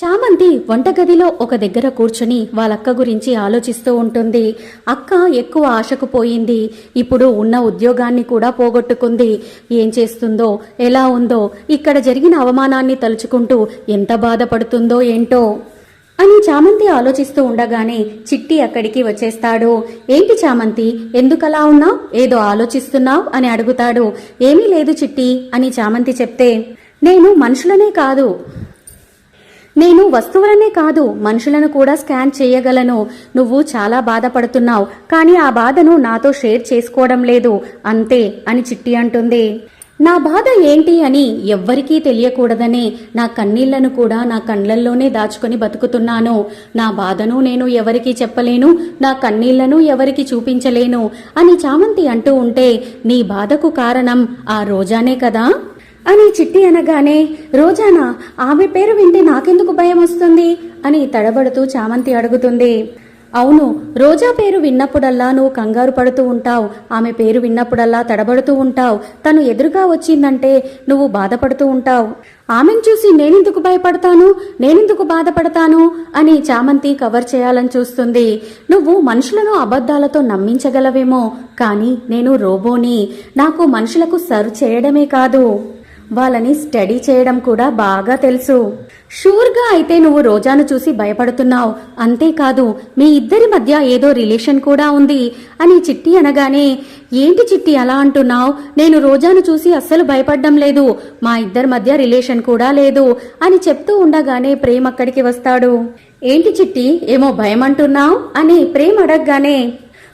చామంతి వంటగదిలో ఒక దగ్గర కూర్చుని వాళ్ళక్క గురించి ఆలోచిస్తూ ఉంటుంది. అక్క ఎక్కువ ఆశకు పోయింది. ఇప్పుడు ఉన్న ఉద్యోగాన్ని కూడా పోగొట్టుకుంది. ఏం చేస్తుందో ఎలా ఉందో ఇక్కడ జరిగిన అవమానాన్ని తలుచుకుంటూ ఎంత బాధపడుతుందో ఏంటో అని చామంతి ఆలోచిస్తూ ఉండగానే చిట్టి అక్కడికి వచ్చేస్తాడు. ఏంటి చామంతి ఎందుకలా ఉన్నావు? ఏదో ఆలోచిస్తున్నావు? అని అడుగుతాడు. ఏమీ లేదు చిట్టి అని చామంతి చెప్తే నేను మనుషులనే కాదు. నేను వస్తువులనే కాదు మనుషులను కూడా స్కాన్ చేయగలను. నువ్వు చాలా బాధపడుతున్నావు కానీ ఆ బాధను నాతో షేర్ చేసుకోవడం లేదు. అంతే అని చిట్టి అంటుంది. నా బాధ ఏంటి అని ఎవ్వరికీ తెలియకూడదనే నా కన్నీళ్ళను కూడా నా కళ్ళల్లోనే దాచుకొని బతుకుతున్నాను. నా బాధను నేను ఎవరికీ చెప్పలేను నా కన్నీళ్ళను ఎవరికి చూపించలేను అని చామంతి అంటూ ఉంటే నీ బాధకు కారణం ఆ రోజానే కదా? అని చిట్టి అనగానే రోజానా ఆమె పేరు వింటే నాకెందుకు భయం వస్తుంది? అని తడబడుతూ చామంతి అడుగుతుంది. అవును రోజా పేరు విన్నప్పుడల్లా నువ్వు కంగారు పడుతూ ఉంటావు. ఆమె పేరు విన్నప్పుడల్లా తడబడుతూ ఉంటావు. తను ఎదురుగా వచ్చిందంటే నువ్వు బాధపడుతూ ఉంటావు. ఆమెను చూసి నేనెందుకు భయపడతాను? నేనెందుకు బాధపడతాను? అని చామంతి కవర్ చేయాలని చూస్తుంది. నువ్వు మనుషులను అబద్ధాలతో నమ్మించగలవేమో కానీ నేను రోబోని. నాకు మనుషులకు సర్వ్ చేయడమే కాదు. వాళ్ళని స్టడీ చేయడం కూడా బాగా తెలుసు. షూర్గా అయితే నువ్వు రోజాను చూసి భయపడుతున్నావు. అంతేకాదు మీ ఇద్దరి మధ్య ఏదో రిలేషన్ కూడా ఉంది అని చిట్టి అనగానే ఏంటి చిట్టి అలా అంటున్నావు? నేను రోజాను చూసి అస్సలు భయపడ్డం లేదు. మా ఇద్దరి మధ్య రిలేషన్ కూడా లేదు అని చెప్తూ ఉండగానే ప్రేమ్ అక్కడికి వస్తాడు. ఏంటి చిట్టి ఏమో భయం అంటున్నావు అని ప్రేమ్ అడగగానే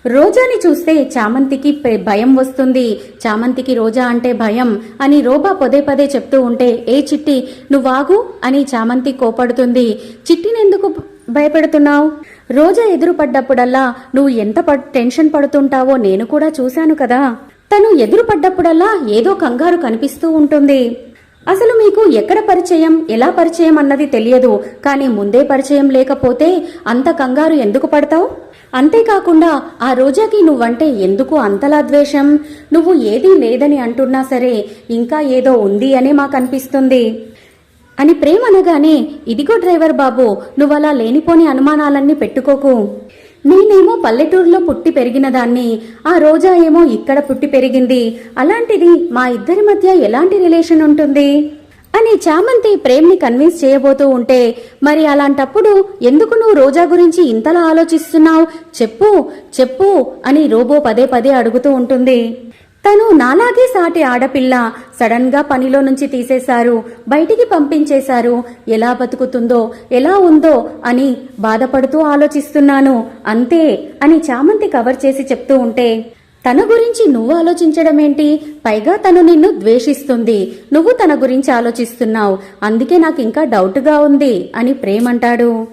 రోజాని చూస్తే చామంతికి పె- భయం వస్తుంది. చామంతికి రోజా అంటే భయం అని రోబా పదే పదే చెప్తూ ఉంటే ఏ చిట్టి నువ్వాగు అని చామంతి కోపడుతుంది. చిట్టినెందుకు భయపెడుతున్నావు? రోజా ఎదురు పడ్డప్పుడల్లా నువ్వు ఎంత టెన్షన్ పడుతుంటావో నేను కూడా చూశాను కదా. తను ఎదురు పడ్డప్పుడల్లా ఏదో కంగారు కనిపిస్తూ ఉంటుంది. అసలు మీకు ఎక్కడ పరిచయం ఎలా పరిచయం అన్నది తెలియదు. కానీ ముందే పరిచయం లేకపోతే అంత కంగారు ఎందుకు పడతావు? అంతేకాకుండా ఆ రోజాకి నువ్వంటే ఎందుకు అంతలా ద్వేషం? నువ్వు ఏదీ లేదని అంటున్నా సరే ఇంకా ఏదో ఉంది అనే మాకు అనిపిస్తుంది అని ప్రేమ అనగానే ఇదిగో డ్రైవర్ బాబు నువ్వలా లేనిపోని అనుమానాలన్నీ పెట్టుకోకు. నేనేమో పల్లెటూరులో పుట్టి పెరిగిన దాన్ని ఆ రోజా ఏమో ఇక్కడ పుట్టి పెరిగింది. అలాంటిది మా ఇద్దరి మధ్య ఎలాంటి రిలేషన్ ఉంటుంది? అని చామంతి ప్రేమ్ని కన్విన్స్ చేయబోతూ ఉంటే మరి అలాంటప్పుడు ఎందుకు నువ్వు రోజా గురించి ఇంతలా ఆలోచిస్తున్నావు? చెప్పు చెప్పు అని రోబో పదే పదే అడుగుతూ ఉంటుంది. తను నాలాగే సాటి ఆడపిల్ల సడన్గా పనిలో నుంచి తీసేశారు బయటికి పంపించేశారు. ఎలా బతుకుతుందో ఎలా ఉందో అని బాధపడుతూ ఆలోచిస్తున్నాను. అంతే అని చామంతి కవర్ చేసి చెప్తూ ఉంటే తన గురించి నువ్వు ఆలోచించడం ఏంటి పైగా తను నిన్ను ద్వేషిస్తుంది. నువ్వు తన గురించి ఆలోచిస్తున్నావు. అందుకే నాకు ఇంకా డౌట్గా ఉంది అని ప్రేమంటాడు.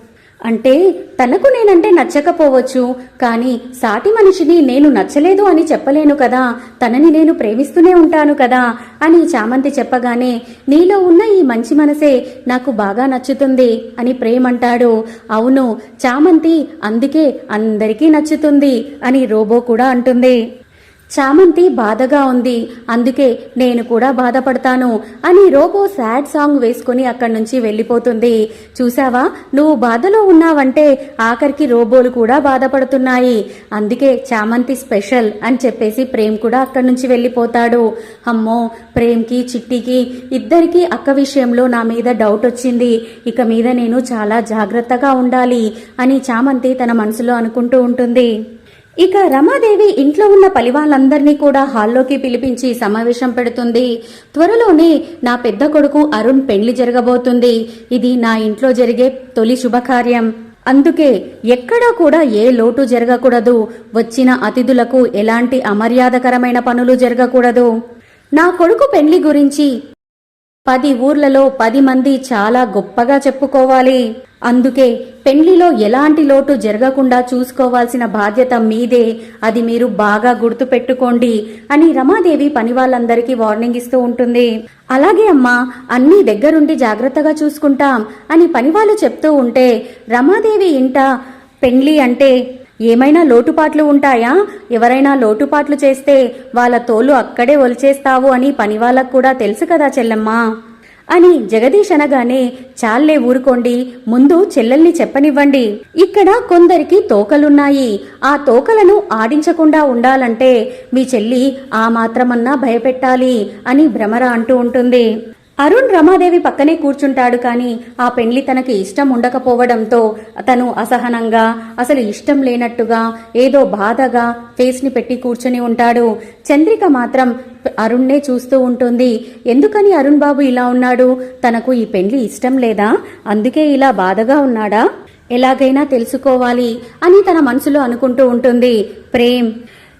అంటే తనకు నేనంటే నచ్చకపోవచ్చు. కానీ సాటి మనిషిని నేను నచ్చలేదు అని చెప్పలేను కదా. తనని నేను ప్రేమిస్తూనే ఉంటాను కదా అని చామంతి చెప్పగానే నీలో ఉన్న ఈ మంచి మనసే నాకు బాగా నచ్చుతుంది అని ప్రేమంటాడు. అవును చామంతి అందుకే అందరికీ నచ్చుతుంది అని రోబో కూడా అంటుంది. చామంతి బాధగా ఉంది. అందుకే నేను కూడా బాధపడతాను అని రోబో సాడ్ సాంగ్ వేసుకుని అక్కడి నుంచి వెళ్ళిపోతుంది. చూసావా నువ్వు బాధలో ఉన్నావంటే ఆఖరికి రోబోలు కూడా బాధపడుతున్నాయి. అందుకే చామంతి స్పెషల్ అని చెప్పేసి ప్రేమ్ కూడా అక్కడి నుంచి వెళ్ళిపోతాడు. అమ్మో ప్రేమ్కి చిట్టికి ఇద్దరికి అక్క విషయంలో నా మీద డౌట్ వచ్చింది. ఇక మీద నేను చాలా జాగ్రత్తగా ఉండాలి అని చామంతి తన మనసులో అనుకుంటూ ఉంటుంది. ఇక రమాదేవి ఇంట్లో ఉన్న పలివాళ్ళందరినీ కూడా హాల్లోకి పిలిపించి సమావేశం పెడుతుంది. త్వరలోనే నా పెద్ద కొడుకు అరుణ్ పెళ్ళి జరగబోతుంది. ఇది నా ఇంట్లో జరిగే తొలి శుభకార్యం. అందుకే ఎక్కడా కూడా ఏ లోటు జరగకూడదు. వచ్చిన అతిథులకు ఎలాంటి అమర్యాదకరమైన పనులు జరగకూడదు. నా కొడుకు పెళ్ళి గురించి పది ఊర్లలో పది మంది చాలా గొప్పగా చెప్పుకోవాలి. అందుకే పెండ్లిలో ఎలాంటి లోటు జరగకుండా చూసుకోవాల్సిన బాధ్యత మీదే. అది మీరు బాగా గుర్తుపెట్టుకోండి అని రమాదేవి పని వాళ్ళందరికీ వార్నింగ్ ఇస్తూ ఉంటుంది. అలాగే అమ్మా అన్నీ దగ్గరుండి జాగ్రత్తగా చూసుకుంటాం అని పనివాళ్ళు చెప్తూ ఉంటే రమాదేవి ఇంట పెండ్లి అంటే ఏమైనా లోటుపాట్లు ఉంటాయా? ఎవరైనా లోటుపాట్లు చేస్తే వాళ్ళ తోలు అక్కడే ఒలిచేస్తావు అని పనివాళ్ళకు కూడా తెలుసు కదా చెల్లెమ్మా. అని జగదీష్ అనగానే చాలే ఊరుకోండి ముందు చెల్లెల్ని చెప్పనివ్వండి. ఇక్కడ కొందరికి తోకలున్నాయి. ఆ తోకలను ఆడించకుండా ఉండాలంటే మీ చెల్లి ఆ మాత్రమన్నా భయపెట్టాలి అని భ్రమర అంటూ ఉంటుంది. అరుణ్ రమాదేవి పక్కనే కూర్చుంటాడు కానీ ఆ పెండ్లి తనకి ఇష్టం ఉండకపోవడంతో తను అసహనంగా అసలు ఇష్టం లేనట్టుగా ఏదో బాధగా ఫేస్ని పెట్టి కూర్చుని ఉంటాడు. చంద్రిక మాత్రం అరుణ్నే చూస్తూ ఉంటుంది. ఎందుకని అరుణ్ బాబు ఇలా ఉన్నాడు? తనకు ఈ పెండ్లి ఇష్టం లేదా? అందుకే ఇలా బాధగా ఉన్నాడా? ఎలాగైనా తెలుసుకోవాలి అని తన మనసులో అనుకుంటూ ఉంటుంది. ప్రేమ్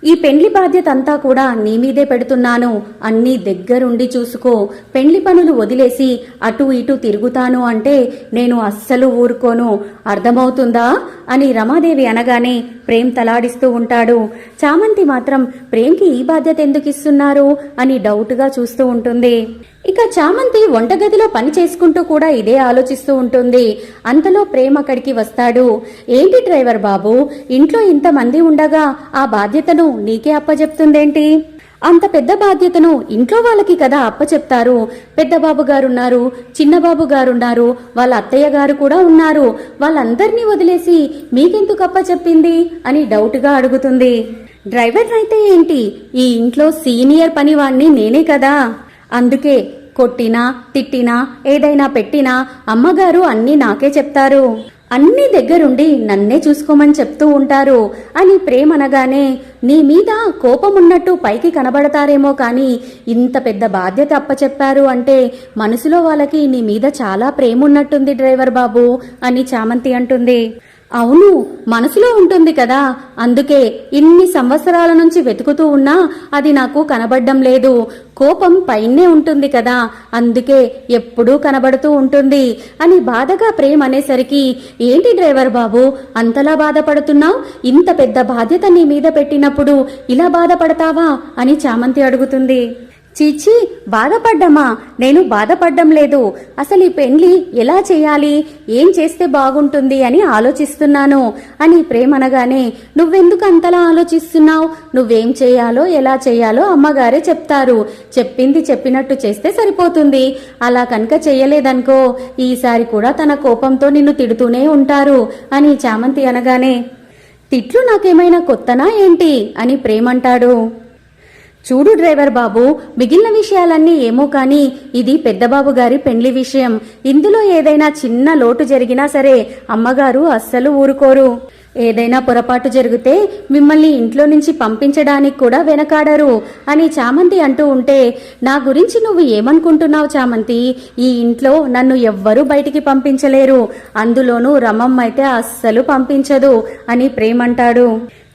ఈ పెండ్లి బాధ్యత అంతా కూడా నీ మీదే పెడుతున్నాను. అన్నీ దగ్గరుండి చూసుకో. పెండ్లి పనులు వదిలేసి అటు ఇటు తిరుగుతాను అంటే నేను అస్సలు ఊరుకోను. అర్థమవుతుందా? అని రమాదేవి అనగానే ప్రేమ్ తలాడిస్తూ ఉంటాడు. చామంతి మాత్రం ప్రేమ్కి ఈ బాధ్యత ఎందుకు ఇస్తున్నారు? అని డౌట్గా చూస్తూ ఉంటుంది. ఇక చామంతి వంటగదిలో పని చేసుకుంటూ కూడా ఇదే ఆలోచిస్తూ ఉంటుంది. అంతలో ప్రేమ్ అక్కడికి వస్తాడు. ఏంటి డ్రైవర్ బాబు? ఇంట్లో ఇంతమంది ఉండగా ఆ బాధ్యతను నీకే అప్పజెప్తుందేంటి అంత పెద్ద బాధ్యతను ఇంట్లో వాళ్ళకి కదా అప్పచెప్తారు పెద్ద బాబు గారున్నారు చిన్న బాబు గారున్నారు వాళ్ళ అత్తయ్య గారు కూడా ఉన్నారు. వాళ్ళందరినీ వదిలేసి మీకెందుకు అప్పచెప్పింది అని డౌట్గా అడుగుతుంది. డ్రైవర్ అయితే ఏంటి? ఈ ఇంట్లో సీనియర్ పనివాణ్ణి నేనే కదా. అందుకే కొట్టినా తిట్టినా ఏదైనా పెట్టినా అమ్మగారు అన్నీ నాకే చెప్తారు. అన్ని దగ్గరుండి నన్నే చూసుకోమని చెప్తూ ఉంటారు అని ప్రేమనగానే నీ మీద కోపమున్నట్టు పైకి కనబడతారేమో కానీ ఇంత పెద్ద బాధ్యత అప్పచెప్పారు అంటే మనసులో వాళ్ళకి నీ మీద చాలా ప్రేమ ఉన్నట్టుంది డ్రైవర్ బాబు అని చామంతి అంటుంది. అవును మనసులో ఉంటుంది కదా. అందుకే ఇన్ని సంవత్సరాల నుంచి వెతుకుతూ ఉన్నా అది నాకు కనబడ్డం లేదు. కోపం పైనే ఉంటుంది కదా. అందుకే ఎప్పుడూ కనబడుతూ ఉంటుంది అని బాధగా ప్రేమ అనేసరికి ఏంటి డ్రైవర్ బాబు అంతలా బాధపడుతున్నావు? ఇంత పెద్ద బాధ్యత నీ మీద పెట్టినప్పుడు ఇలా బాధపడతావా? అని చామంతి అడుగుతుంది. చీచి బాధపడ్డమా? నేను బాధపడ్డం లేదు. అసలు ఈ పెండ్లి ఎలా చేయాలి? ఏం చేస్తే బాగుంటుంది అని ఆలోచిస్తున్నాను. అని ప్రేమనగానే నువ్వెందుకు అంతలా ఆలోచిస్తున్నావు? నువ్వేం చేయాలో ఎలా చేయాలో అమ్మగారే చెప్తారు. చెప్పింది చెప్పినట్టు చేస్తే సరిపోతుంది. అలా కనుక చేయలేదనుకో ఈసారి కూడా తన కోపంతో నిన్ను తిడుతూనే ఉంటారు. అని చామంతి అనగానే తిట్లు నాకేమైనా కొత్తనా ఏంటి? అని ప్రేమంటాడు. చూడు డ్రైవర్ బాబు మిగిలిన విషయాలన్నీ ఏమో కానీ ఇది పెద్దబాబు గారి పెండ్లి విషయం. ఇందులో ఏదైనా చిన్న లోటు జరిగినా సరే అమ్మగారు అస్సలు ఊరుకోరు. ఏదైనా పొరపాటు జరిగితే మిమ్మల్ని ఇంట్లో నుంచి పంపించడానికి కూడా వెనకాడరు అని చామంతి అంటూ ఉంటే నా గురించి నువ్వు ఏమనుకుంటున్నావు చామంతి? ఈ ఇంట్లో నన్ను ఎవ్వరూ బయటికి పంపించలేరు. అందులోనూ రమమ్మ అయితే అస్సలు పంపించదు అని ప్రేమంటాడు.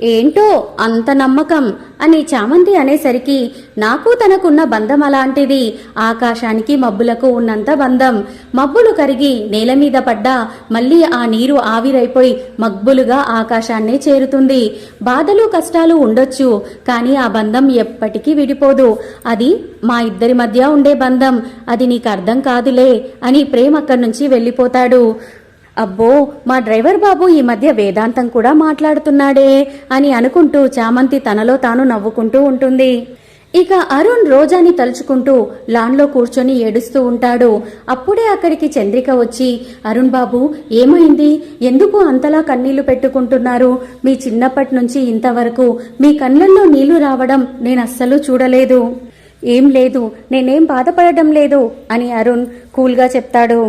ఏంటో అంత నమ్మకం అని చామంతి అనేసరికి నాకు తనకున్న బంధం అలాంటిది. ఆకాశానికి మబ్బులకు ఉన్నంత బంధం. మబ్బులు కరిగి నేల మీద పడ్డా మళ్ళీ ఆ నీరు ఆవిరైపోయి మబ్బులుగా ఆకాశాన్నే చేరుతుంది. బాధలు కష్టాలు ఉండొచ్చు కానీ ఆ బంధం ఎప్పటికీ విడిపోదు. అది మా ఇద్దరి మధ్య ఉండే బంధం. అది నీకు అర్థం కాదులే అని ప్రేమ్ అక్కడి నుంచి వెళ్ళిపోతాడు. అబ్బో మా డ్రైవర్ బాబు ఈ మధ్య వేదాంతం కూడా మాట్లాడుతున్నాడే అని అనుకుంటూ చామంతి తనలో తాను నవ్వుకుంటూ ఉంటుంది. ఇక అరుణ్ రోజాని తలుచుకుంటూ లాన్లో కూర్చొని ఏడుస్తూ ఉంటాడు. అప్పుడే అక్కడికి చంద్రిక వచ్చి అరుణ్ బాబు ఏమైంది? ఎందుకు అంతలా కన్నీళ్ళు పెట్టుకుంటున్నారు? మీ చిన్నప్పటి నుంచి ఇంతవరకు మీ కళ్ళల్లో నీళ్ళు రావడం నేను అస్సలు చూడలేదు. ఏం లేదు నేనేం బాధపడడం లేదు అని అరుణ్ కూల్గా చెప్తాడు.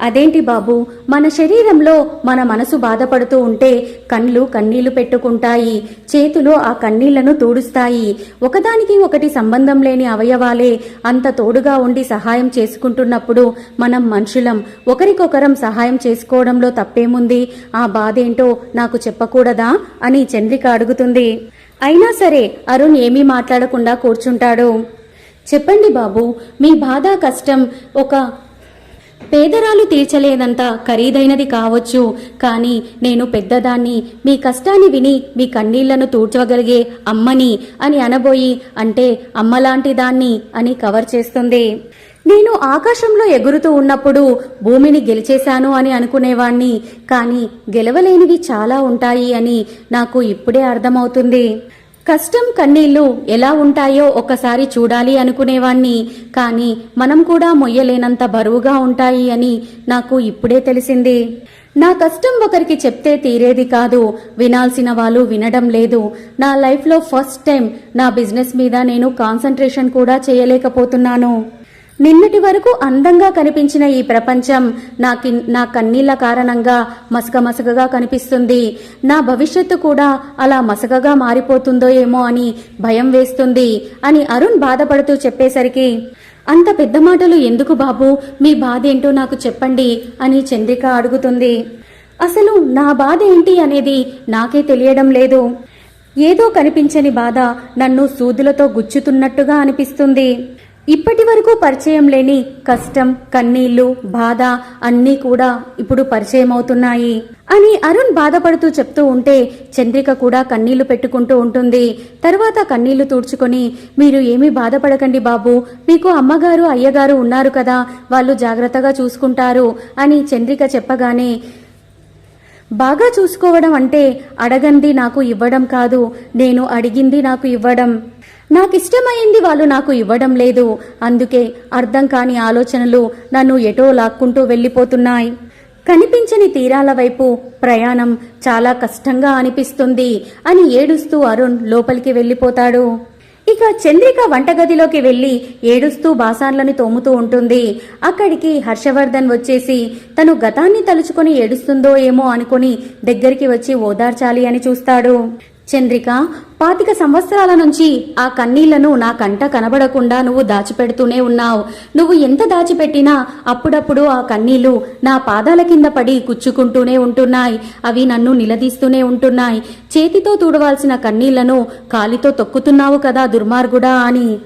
అదేంటి బాబు? మన శరీరంలో మన మనసు బాధపడుతూ ఉంటే కళ్ళు కన్నీళ్ళు పెట్టుకుంటాయి చేతులు ఆ కన్నీళ్ళను తూడుస్తాయి. ఒకదానికి ఒకటి సంబంధం లేని అవయవాలే అంత తోడుగా ఉండి సహాయం చేసుకుంటున్నప్పుడు మనం మనుషులం. ఒకరికొకరం సహాయం చేసుకోవడంలో తప్పేముంది? ఆ బాధేంటో నాకు చెప్పకూడదా? అని చంద్రిక అడుగుతుంది. అయినా సరే అరుణ్ ఏమీ మాట్లాడకుండా కూర్చుంటాడు. చెప్పండి బాబు మీ బాధ కష్టం ఒక పేదరాలు తీర్చలేదంత ఖరీదైనది కావచ్చు కానీ నేను పెద్దదాన్ని. మీ కష్టాన్ని విని మీ కన్నీళ్ళను తూర్చగలిగే అమ్మని అని అనబోయి అంటే అమ్మలాంటి దాన్ని అని కవర్ చేస్తుంది. నేను ఆకాశంలో ఎగురుతూ ఉన్నప్పుడు భూమిని గెలిచేశాను అని అనుకునేవాణ్ణి కానీ గెలవలేనివి చాలా ఉంటాయి అని నాకు ఇప్పుడే అర్థమవుతుంది. కష్టం కన్నీళ్ళు ఎలా ఉంటాయో ఒకసారి చూడాలి అనుకునేవాణ్ణి. కానీ మనం కూడా మొయ్యలేనంత బరువుగా ఉంటాయి అని నాకు ఇప్పుడే తెలిసింది. నా కష్టం ఒకరికి చెప్తే తీరేది కాదు. వినాల్సిన వాళ్ళు వినడం లేదు. నా లైఫ్లో ఫస్ట్ టైం నా బిజినెస్ మీద నేను కాన్సన్ట్రేషన్ కూడా చేయలేకపోతున్నాను. నిన్నటి వరకు అందంగా కనిపించిన ఈ ప్రపంచం నా నా కన్నీళ్ళ కారణంగా మసక మసకగా కనిపిస్తుంది. నా భవిష్యత్తు కూడా అలా మసకగా మారిపోతుందో ఏమో అని భయం వేస్తుంది అని అరుణ్ బాధపడుతూ చెప్పేసరికి అంత పెద్ద మాటలు ఎందుకు బాబు? మీ బాధ ఏంటో నాకు చెప్పండి అని చంద్రిక అడుగుతుంది. అసలు నా బాధ ఏంటి అనేది నాకే తెలియడం లేదు. ఏదో కనిపించని బాధ నన్ను సూదులతో గుచ్చుతున్నట్టుగా అనిపిస్తుంది. ఇప్పటి వరకు పరిచయం లేని కష్టం కన్నీళ్ళు బాధ అన్నీ కూడా ఇప్పుడు పరిచయం అవుతున్నాయి అని అరుణ్ బాధపడుతూ చెప్తూ ఉంటే చంద్రిక కూడా కన్నీళ్ళు పెట్టుకుంటూ ఉంటుంది. తర్వాత కన్నీళ్ళు తూడ్చుకొని మీరు ఏమీ బాధపడకండి బాబు మీకు అమ్మగారు అయ్యగారు ఉన్నారు కదా వాళ్ళు జాగ్రత్తగా చూసుకుంటారు అని చంద్రిక చెప్పగానే బాగా చూసుకోవడం అంటే అడగంది నాకు ఇవ్వడం కాదు నేను అడిగింది నాకు ఇవ్వడం. నాకు ఇష్టమైంది వాళ్ళు నాకు ఇవ్వడం లేదు. అందుకే అర్థం కాని ఆలోచనలు నన్ను ఎటో లాక్కుంటూ వెళ్ళిపోతున్నాయి. కనిపించని తీరాల వైపు ప్రయాణం చాలా కష్టంగా అనిపిస్తుంది అని ఏడుస్తూ అరుణ్ లోపలికి వెళ్ళిపోతాడు. ఇక చంద్రిక వంటగదిలోకి వెళ్ళి ఏడుస్తూ బాసాన్లను తోముతూ ఉంటుంది. అక్కడికి హర్షవర్ధన్ వచ్చేసి తను గతాన్ని తలుచుకొని ఏడుస్తుందో ఏమో అనుకుని దగ్గరికి వచ్చి ఓదార్చాలి అని చూస్తాడు. చంద్రిక పాతిక సంవత్సరాల నుంచి ఆ కన్నీళ్ళను నా కంట కనబడకుండా నువ్వు దాచిపెడుతూనే ఉన్నావు. నువ్వు ఎంత దాచిపెట్టినా అప్పుడప్పుడు ఆ కన్నీళ్ళు నా పాదాల కింద పడి కుచ్చుకుంటూనే ఉంటున్నాయి. అవి నన్ను నిలదీస్తూనే ఉంటున్నాయి. చేతితో తుడవాల్సిన కన్నీళ్ళను కాలితో తొక్కుతున్నావు కదా దుర్మార్గుడా అని.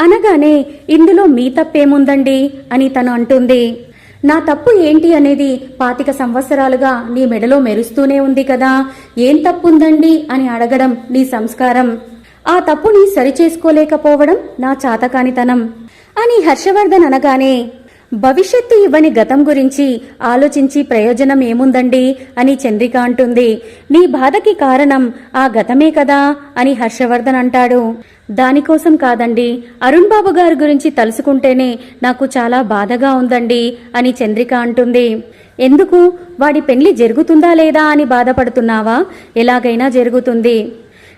అనగానే ఇందులో మీ తప్పేముందండి? అని తను అంటుంది. నా తప్పు ఏంటి అనేది పాతిక సంవత్సరాలుగా నీ మెడలో మెరుస్తూనే ఉంది కదా. ఏం తప్పుందండి అని అడగడం నీ సంస్కారం. ఆ తప్పుని సరిచేసుకోలేకపోవడం నా చాతకానితనం. అని హర్షవర్ధన్ అనగానే భవిష్యత్తు ఇవ్వని గతం గురించి ఆలోచించి ప్రయోజనం ఏముందండి? అని చంద్రిక అంటుంది. నీ బాధకి కారణం ఆ గతమే కదా? అని హర్షవర్ధన్ అంటాడు. దానికోసం కాదండి అరుణ్ బాబు గారి గురించి తలుసుకుంటేనే నాకు చాలా బాధగా ఉందండి అని చంద్రిక అంటుంది. ఎందుకు? వాడి పెళ్ళి జరుగుతుందా లేదా అని బాధపడుతున్నావా? ఎలాగైనా జరుగుతుంది.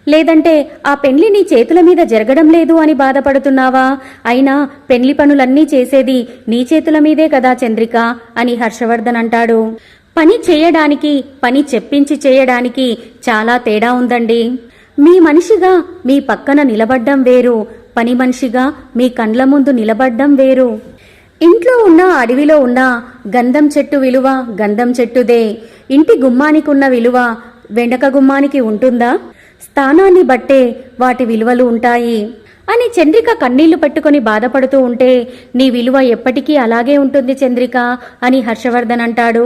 లేదంటే ఆ పెళ్ళి నీ చేతుల మీద జరగడం లేదు అని బాధపడుతున్నావా? అయినా పెళ్ళి పనులన్నీ చేసేది నీ చేతుల మీదే కదా చంద్రిక అని హర్షవర్ధన్ అంటాడు. పని చేయడానికి పని చెప్పించి చేయడానికి చాలా తేడా ఉందండి. మీ మనిషిగా మీ పక్కన నిలబడ్డం వేరు. పని మనిషిగా మీ కండ్ల ముందు నిలబడ్డం వేరు. ఇంట్లో ఉన్న అడవిలో ఉన్న గంధం చెట్టు విలువ గంధం చెట్టుదే. ఇంటి గుమ్మానికి ఉన్న విలువ వెనక గుమ్మానికి ఉంటుందా? స్థానాన్ని బట్టే వాటి విలువలు ఉంటాయి. అని చంద్రిక కన్నీళ్ళు పెట్టుకొని బాధపడుతూ ఉంటే నీ విలువ ఎప్పటికీ అలాగే ఉంటుంది చంద్రిక అని హర్షవర్ధన్ అంటాడు.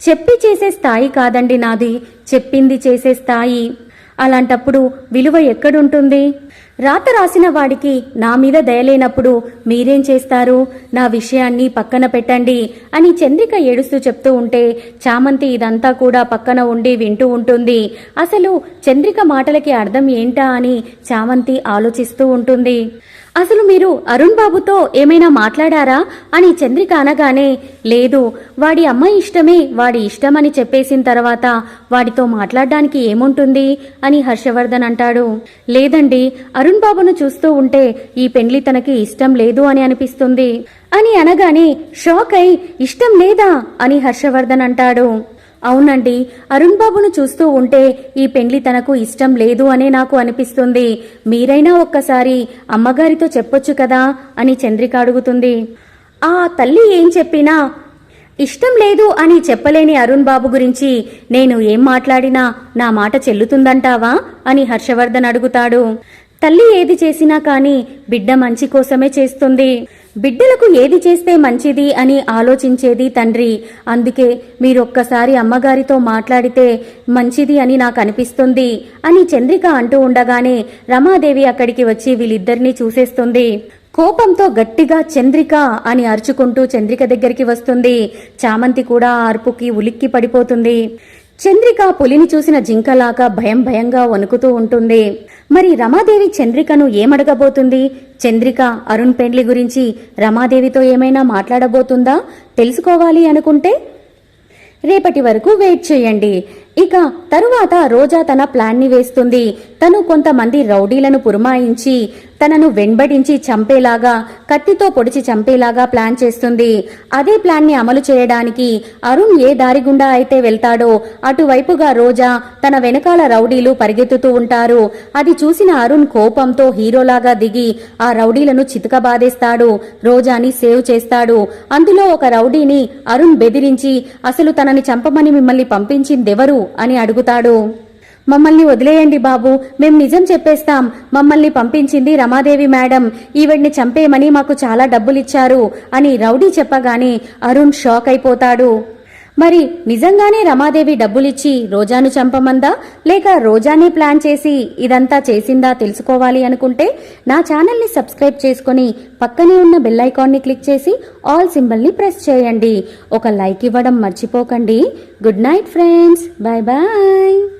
చెప్పి చేసే స్థాయి కాదండి నాది. చెప్పింది చేసే స్థాయి. అలాంటప్పుడు విలువ ఎక్కడుంటుంది? రాత రాసిన వాడికి నా మీద దయలేనప్పుడు మీరేం చేస్తారు? నా విషయాన్ని పక్కన పెట్టండి అని చంద్రిక ఏడుస్తూ చెప్తూ ఉంటే చామంతి ఇదంతా కూడా పక్కన ఉండి వింటూ ఉంటుంది. అసలు చంద్రిక మాటలకి అర్థం ఏంటా అని చామంతి ఆలోచిస్తూ ఉంటుంది. అసలు మీరు అరుణ్ బాబుతో ఏమైనా మాట్లాడారా? అని చంద్రిక అనగానే లేదు వాడి అమ్మాయి ఇష్టమే వాడి ఇష్టమని చెప్పేసిన తర్వాత వాడితో మాట్లాడడానికి ఏముంటుంది? అని హర్షవర్ధన్ అంటాడు. లేదండి అరుణ్ బాబును చూస్తూ ఉంటే ఈ పెండ్లి తనకి ఇష్టం లేదు అని అనిపిస్తుంది. అని అనగానే షాక్ అయి ఇష్టం లేదా? అని హర్షవర్ధన్ అంటాడు. అవునండి. అరుణ్ బాబును చూస్తూ ఉంటే ఈ పెండ్లి తనకు ఇష్టం లేదు అనే నాకు అనిపిస్తుంది. మీరైనా ఒక్కసారి అమ్మగారితో చెప్పొచ్చు కదా? అని చంద్రిక అడుగుతుంది. ఆ తల్లి ఏం చెప్పినా ఇష్టం లేదు అని చెప్పలేని అరుణ్ బాబు గురించి నేను ఏం మాట్లాడినా నా మాట చెల్లుతుందంటావా? అని హర్షవర్ధన్ అడుగుతాడు. తల్లి ఏది చేసినా కానీ బిడ్డ మంచి కోసమే చేస్తుంది. బిడ్డలకు ఏది చేస్తే మంచిది అని ఆలోచించేది తండ్రి. అందుకే మీరొక్కసారి అమ్మగారితో మాట్లాడితే మంచిది అని నాకు అనిపిస్తుంది అని చంద్రిక అంటూ ఉండగానే రమాదేవి అక్కడికి వచ్చి వీళ్ళిద్దరినీ చూసేస్తుంది. కోపంతో గట్టిగా చంద్రిక అని అరుచుకుంటూ చంద్రిక దగ్గరికి వస్తుంది. చామంతి కూడా ఆ అరుపుకి ఉలిక్కి పడిపోతుంది. చంద్రిక పులిని చూసిన జింకలాగా భయం భయంగా వణుకుతూ ఉంటుంది. మరి రమాదేవి చంద్రికను ఏమడగబోతుంది? చంద్రిక అరుణ్ పెండ్లి గురించి రమాదేవితో ఏమైనా మాట్లాడబోతుందా? తెలుసుకోవాలి అనుకుంటే? రేపటి వరకు వెయిట్ చేయండి. ఇక తరువాత రోజా తన ప్లాన్ని వేస్తుంది. తను కొంతమంది రౌడీలను పురమాయించి తనను వెంబడించి చంపేలాగా కత్తితో పొడిచి చంపేలాగా ప్లాన్ చేస్తుంది. అదే ప్లాన్ని అమలు చేయడానికి అరుణ్ ఏ దారి గుండా అయితే వెళ్తాడో అటువైపుగా రోజా తన వెనకాల రౌడీలు పరిగెత్తుతూ ఉంటారు. అది చూసిన అరుణ్ కోపంతో హీరోలాగా దిగి ఆ రౌడీలను చితకబాదేస్తాడు. రోజాని సేవ్ చేస్తాడు. అందులో ఒక రౌడీని అరుణ్ బెదిరించి అసలు తనని చంపమని మిమ్మల్ని పంపించిందెవరు? అని అడుగుతాడు. మమ్మల్ని వదిలేయండి బాబు మేం నిజం చెప్పేస్తాం. మమ్మల్ని పంపించింది రమాదేవి మేడం. ఈవిడ్ని చంపేయమని మాకు చాలా డబ్బులిచ్చారు అని రౌడీ చెప్పగానే అరుణ్ షాక్ అయిపోతాడు. మరి నిజంగానే రమాదేవి డబ్బులిచ్చి రోజాను చంపమందా? లేక రోజానే ప్లాన్ చేసి ఇదంతా చేసిందా తెలుసుకోవాలి అనుకుంటే నా ఛానల్ని సబ్స్క్రైబ్ చేసుకొని పక్కనే ఉన్న బెల్ ఐకాన్ని క్లిక్ చేసి ఆల్ సింబల్ని ప్రెస్ చేయండి. ఒక లైక్ ఇవ్వడం మర్చిపోకండి. Good night friends. Bye bye.